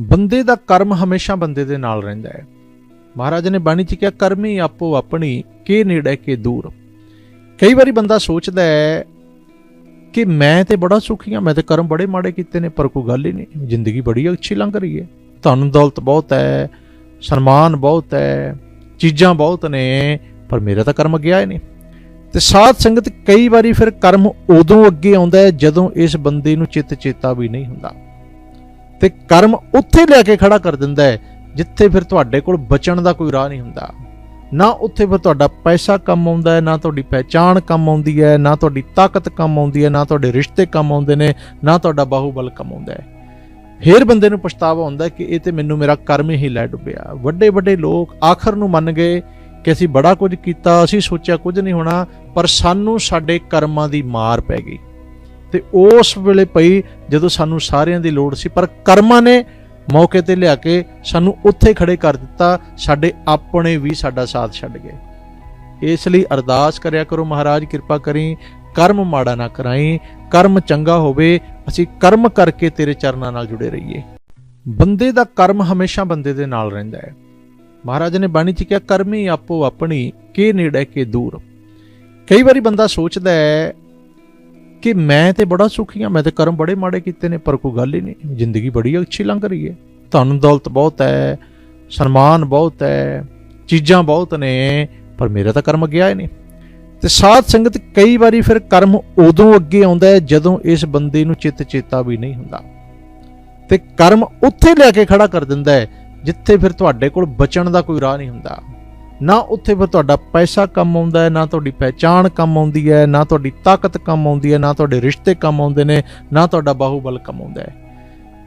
ਬੰਦੇ ਦਾ ਕਰਮ ਹਮੇਸ਼ਾ ਬੰਦੇ ਦੇ ਨਾਲ ਰਹਿੰਦਾ ਹੈ। ਮਹਾਰਾਜ ਨੇ ਬਾਣੀ ਚ ਕਿਹਾ, ਕਰਮੀ ਆਪੋ ਆਪਣੀ, ਕੇ ਨੇੜੇ ਕੇ ਦੂਰ। ਕਈ ਵਾਰੀ ਬੰਦਾ ਸੋਚਦਾ ਹੈ ਕਿ ਮੈਂ ਤੇ ਬੜਾ ਸੁਖੀ ਹਾਂ, ਮੈਂ ਤੇ ਕਰਮ ਬੜੇ ਮਾੜੇ ਕੀਤੇ ਨੇ, ਪਰ ਕੋਈ ਗੱਲ ਹੀ ਨਹੀਂ। ਜ਼ਿੰਦਗੀ ਬੜੀ ਅੱਛੀ ਲੰਘ ਰਹੀ ਹੈ। ਧਨ ਦੌਲਤ ਬਹੁਤ ਹੈ, ਸਨਮਾਨ ਬਹੁਤ ਹੈ, ਚੀਜ਼ਾਂ ਬਹੁਤ ਨੇ, ਪਰ ਮੇਰਾ ਤਾਂ ਕਰਮ ਗਿਆ ਹੀ ਨਹੀਂ। ਤੇ ਸਾਧ ਸੰਗਤ ਕਈ ਵਾਰੀ ਫਿਰ ਕਰਮ ਉਦੋਂ ਅੱਗੇ ਆਉਂਦਾ ਹੈ, ਜਦੋਂ ਇਸ ਬੰਦੇ ਨੂੰ ਚਿੱਤ ਚੇਤਾ ਵੀ ਨਹੀਂ ਹੁੰਦਾ। ਤੇ ਕਰਮ ਉੱਥੇ ਲੈ ਕੇ ਖੜਾ ਕਰ ਦਿੰਦਾ ਹੈ, ਜਿੱਥੇ ਫਿਰ ਤੁਹਾਡੇ ਕੋਲ ਬਚਣ ਦਾ ਕੋਈ ਰਾਹ ਨਹੀਂ ਹੁੰਦਾ। ਨਾ ਉੱਥੇ ਫਿਰ ਤੁਹਾਡਾ ਪੈਸਾ ਕੰਮ ਆਉਂਦਾ ਹੈ, ਨਾ ਤੁਹਾਡੀ ਪਹਿਚਾਣ ਕੰਮ ਆਉਂਦੀ ਹੈ, ਨਾ ਤੁਹਾਡੀ ਤਾਕਤ ਕੰਮ ਆਉਂਦੀ ਹੈ, ਨਾ ਤੁਹਾਡੇ ਰਿਸ਼ਤੇ ਕੰਮ ਆਉਂਦੇ ਨੇ, ਨਾ ਤੁਹਾਡਾ ਬਾਹੂਬਲ ਕੰਮ ਆਉਂਦਾ ਹੈ। ਫੇਰ ਬੰਦੇ ਨੂੰ ਪਛਤਾਵਾ ਹੁੰਦਾ ਕਿ ਇਹ ਤੇ ਮੈਨੂੰ ਮੇਰਾ ਕਰਮ ਹੀ ਲੈ ਡੁੱਬਿਆ। ਵੱਡੇ ਵੱਡੇ ਲੋਕ ਆਖਰ ਨੂੰ ਮੰਨ ਗਏ ਕਿ ਅਸੀਂ ਬੜਾ ਕੁਝ ਕੀਤਾ, ਅਸੀਂ ਸੋਚਿਆ ਕੁਝ ਨਹੀਂ ਹੋਣਾ, ਪਰ ਸਾਨੂੰ ਸਾਡੇ ਕਰਮਾਂ ਦੀ ਮਾਰ ਪੈ ਗਈ। ਤੇ ਉਸ ਵੇਲੇ ਪਈ ਜਦੋਂ ਸਾਨੂੰ ਸਾਰਿਆਂ ਦੀ ਲੋੜ ਸੀ, ਪਰ ਕਰਮਾਂ ਨੇ ਮੌਕੇ ਤੇ ਲਿਆ ਕੇ ਸਾਨੂੰ ਉੱਥੇ ਖੜੇ ਕਰ ਦਿੱਤਾ, ਸਾਡੇ ਆਪਣੇ ਵੀ ਸਾਡਾ ਸਾਥ ਛੱਡ ਗਏ। ਇਸ ਲਈ ਅਰਦਾਸ ਕਰਿਆ ਕਰੋ ਮਹਾਰਾਜ, ਕਿਰਪਾ ਕਰੀ, ਕਰਮ ਮਾੜਾ ਨਾ ਕਰਾਈ, ਕਰਮ ਚੰਗਾ ਹੋਵੇ, ਅਸੀਂ ਕਰਮ ਕਰਕੇ ਤੇਰੇ ਚਰਨਾਂ ਨਾਲ ਜੁੜੇ ਰਹੀਏ। ਬੰਦੇ ਦਾ ਕਰਮ ਹਮੇਸ਼ਾ ਬੰਦੇ ਦੇ ਨਾਲ ਰਹਿੰਦਾ ਹੈ। ਮਹਾਰਾਜ ਨੇ ਬਾਣੀ ਚ ਕਿਹਾ, ਕਰਮੀ ਆਪੋ ਆਪਣੀ, ਕੇ ਨੇੜੇ ਕੇ ਦੂਰ। ਕਈ ਵਾਰੀ ਬੰਦਾ ਸੋਚਦਾ ਹੈ ਕਿ ਮੈਂ ਤੇ ਬੜਾ ਸੁਖੀ ਹਾਂ, ਮੈਂ ਤੇ ਕਰਮ ਬੜੇ ਮਾੜੇ ਕੀਤੇ ਨੇ, ਪਰ ਕੋਈ ਗੱਲ ਹੀ ਨਹੀਂ। ਜ਼ਿੰਦਗੀ ਬੜੀ ਅੱਛੀ ਲੰਘ ਰਹੀ ਹੈ। ਧਨ ਦੌਲਤ ਬਹੁਤ ਹੈ, ਸਨਮਾਨ ਬਹੁਤ ਹੈ, ਚੀਜ਼ਾਂ ਬਹੁਤ ਨੇ, ਪਰ ਮੇਰਾ ਤਾਂ ਕਰਮ ਗਿਆ ਹੀ ਨਹੀਂ। ਤੇ ਸਾਧ ਸੰਗਤ ਕਈ ਵਾਰੀ ਫਿਰ ਕਰਮ ਉਦੋਂ ਅੱਗੇ ਆਉਂਦਾ ਹੈ, ਜਦੋਂ ਇਸ ਬੰਦੇ ਨੂੰ ਚਿੱਤ ਚੇਤਾ ਵੀ ਨਹੀਂ ਹੁੰਦਾ। ਤੇ ਕਰਮ ਉੱਥੇ ਲੈ ਕੇ ਖੜਾ ਕਰ ਦਿੰਦਾ ਹੈ, ਜਿੱਥੇ ਫਿਰ ਤੁਹਾਡੇ ਕੋਲ ਬਚਣ ਦਾ ਕੋਈ ਰਾਹ ਨਹੀਂ ਹੁੰਦਾ। ਨਾ ਉੱਥੇ ਫਿਰ ਤੁਹਾਡਾ ਪੈਸਾ ਕੰਮ ਆਉਂਦਾ ਹੈ, ਨਾ ਤੁਹਾਡੀ ਪਹਿਚਾਣ ਕੰਮ ਆਉਂਦੀ ਹੈ, ਨਾ ਤੁਹਾਡੀ ਤਾਕਤ ਕੰਮ ਆਉਂਦੀ ਹੈ, ਨਾ ਤੁਹਾਡੇ ਰਿਸ਼ਤੇ ਕੰਮ ਆਉਂਦੇ ਨੇ, ਨਾ ਤੁਹਾਡਾ ਬਾਹੂਬਲ ਕੰਮ ਆਉਂਦਾ ਹੈ।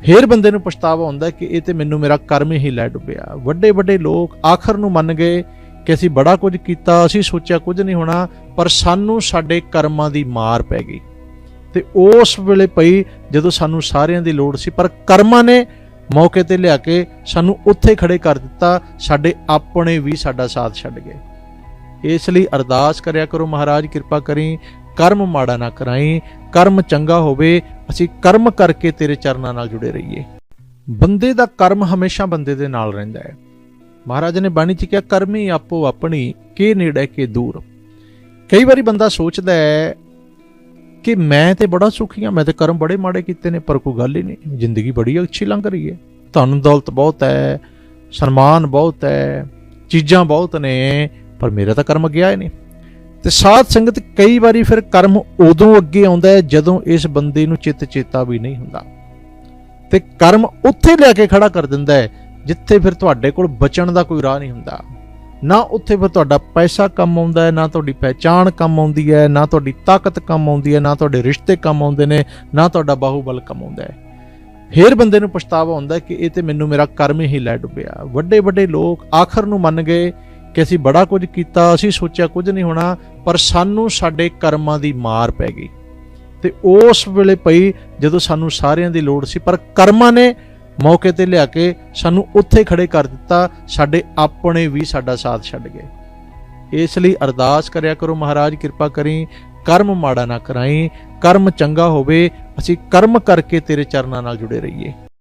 ਫੇਰ ਬੰਦੇ ਨੂੰ ਪਛਤਾਵਾ ਹੁੰਦਾ ਕਿ ਇਹ ਤੇ ਮੈਨੂੰ ਮੇਰਾ ਕਰਮ ਹੀ ਲੈ ਡੁੱਬਿਆ। ਵੱਡੇ ਵੱਡੇ ਲੋਕ ਆਖਰ ਨੂੰ ਮੰਨ ਗਏ ਕਿ ਅਸੀਂ ਬੜਾ ਕੁਝ ਕੀਤਾ, ਅਸੀਂ ਸੋਚਿਆ ਕੁਝ ਨਹੀਂ ਹੋਣਾ, ਪਰ ਸਾਨੂੰ ਸਾਡੇ ਕਰਮਾਂ ਦੀ ਮਾਰ ਪੈ ਗਈ। ਤੇ ਉਸ ਵੇਲੇ ਪਈ ਜਦੋਂ ਸਾਨੂੰ ਸਾਰਿਆਂ ਦੀ ਲੋੜ ਸੀ, ਪਰ ਕਰਮਾਂ ਨੇ ਮੌਕੇ ਤੇ ਲਿਆ ਕੇ ਸਾਨੂੰ ਉੱਥੇ ਖੜੇ ਕਰ ਦਿੱਤਾ, ਸਾਡੇ ਆਪਣੇ ਵੀ ਸਾਡਾ ਸਾਥ ਛੱਡ ਗਏ। ਇਸ ਲਈ ਅਰਦਾਸ ਕਰਿਆ ਕਰੋ ਮਹਾਰਾਜ, ਕਿਰਪਾ ਕਰੀ, ਕਰਮ ਮਾੜਾ ਨਾ ਕਰਾਈ, ਕਰਮ ਚੰਗਾ ਹੋਵੇ, ਅਸੀਂ ਕਰਮ ਕਰਕੇ ਤੇਰੇ ਚਰਨਾਂ ਨਾਲ ਜੁੜੇ ਰਹੀਏ। ਬੰਦੇ ਦਾ ਕਰਮ ਹਮੇਸ਼ਾ ਬੰਦੇ ਦੇ ਨਾਲ ਰਹਿੰਦਾ ਹੈ। ਮਹਾਰਾਜ ਨੇ ਬਾਣੀ ਚ ਕਿਹਾ, ਕਰਮੀ ਆਪੋ ਆਪਣੀ, ਕੇ ਨੇੜੇ ਕੇ ਦੂਰ। ਕਈ ਵਾਰੀ ਬੰਦਾ ਸੋਚਦਾ ਹੈ ਕਿ ਮੈਂ ਤੇ ਬੜਾ ਸੁਖੀ ਹਾਂ, ਮੈਂ ਤੇ ਕਰਮ ਬੜੇ ਮਾੜੇ ਕੀਤੇ ਨੇ, ਪਰ ਕੋਈ ਗੱਲ ਹੀ ਨਹੀਂ। ਜ਼ਿੰਦਗੀ ਬੜੀ ਅੱਛੀ ਲੰਘ ਰਹੀ ਹੈ। ਧਨ ਦੌਲਤ ਬਹੁਤ ਹੈ, ਸਨਮਾਨ ਬਹੁਤ ਹੈ, ਚੀਜ਼ਾਂ ਬਹੁਤ ਨੇ, ਪਰ ਮੇਰਾ ਤਾਂ ਕਰਮ ਗਿਆ ਹੀ ਨਹੀਂ। ਤੇ ਸਾਧ ਸੰਗਤ ਕਈ ਵਾਰੀ ਫਿਰ ਕਰਮ ਉਦੋਂ ਅੱਗੇ ਆਉਂਦਾ ਹੈ, ਜਦੋਂ ਇਸ ਬੰਦੇ ਨੂੰ ਚਿੱਤ ਚੇਤਾ ਵੀ ਨਹੀਂ ਹੁੰਦਾ। ਤੇ ਕਰਮ ਉੱਥੇ ਲੈ ਕੇ ਖੜਾ ਕਰ ਦਿੰਦਾ ਹੈ, ਜਿੱਥੇ ਫਿਰ ਤੁਹਾਡੇ ਕੋਲ ਬਚਣ ਦਾ ਕੋਈ ਰਾਹ ਨਹੀਂ ਹੁੰਦਾ। ਨਾ ਉੱਥੇ ਫਿਰ ਤੁਹਾਡਾ ਪੈਸਾ ਕੰਮ ਆਉਂਦਾ ਹੈ, ਨਾ ਤੁਹਾਡੀ ਪਹਿਚਾਣ ਕੰਮ ਆਉਂਦੀ ਹੈ, ਨਾ ਤੁਹਾਡੀ ਤਾਕਤ ਕੰਮ ਆਉਂਦੀ ਹੈ, ਨਾ ਤੁਹਾਡੇ ਰਿਸ਼ਤੇ ਕੰਮ ਆਉਂਦੇ ਨੇ, ਨਾ ਤੁਹਾਡਾ ਬਾਹੂਬਲ ਕੰਮ ਆਉਂਦਾ ਹੈ। ਫੇਰ ਬੰਦੇ ਨੂੰ ਪਛਤਾਵਾ ਹੁੰਦਾ ਕਿ ਇਹ ਤੇ ਮੈਨੂੰ ਮੇਰਾ ਕਰਮ ਹੀ ਲੈ ਡੁੱਬਿਆ। ਵੱਡੇ ਵੱਡੇ ਲੋਕ ਆਖਰ ਨੂੰ ਮੰਨ ਗਏ ਕਿ ਅਸੀਂ ਬੜਾ ਕੁਝ ਕੀਤਾ, ਅਸੀਂ ਸੋਚਿਆ ਕੁਝ ਨਹੀਂ ਹੋਣਾ, ਪਰ ਸਾਨੂੰ ਸਾਡੇ ਕਰਮਾਂ ਦੀ ਮਾਰ ਪੈ ਗਈ। ਤੇ ਉਸ ਵੇਲੇ ਪਈ ਜਦੋਂ ਸਾਨੂੰ ਸਾਰਿਆਂ ਦੀ ਲੋੜ ਸੀ, ਪਰ ਕਰਮਾਂ ਨੇ ਮੌਕੇ ਤੇ ਲਿਆ ਕੇ ਸਾਨੂੰ ਉੱਥੇ ਖੜੇ ਕਰ ਦਿੱਤਾ, ਸਾਡੇ ਆਪਣੇ ਵੀ ਸਾਡਾ ਸਾਥ ਛੱਡ ਗਏ। ਇਸ ਲਈ ਅਰਦਾਸ ਕਰਿਆ ਕਰੋ ਮਹਾਰਾਜ, ਕਿਰਪਾ ਕਰੀ, ਕਰਮ ਮਾੜਾ ਨਾ ਕਰਾਈ, ਕਰਮ ਚੰਗਾ ਹੋਵੇ, ਅਸੀਂ ਕਰਮ ਕਰਕੇ ਤੇਰੇ ਚਰਨਾਂ ਨਾਲ ਜੁੜੇ ਰਹੀਏ।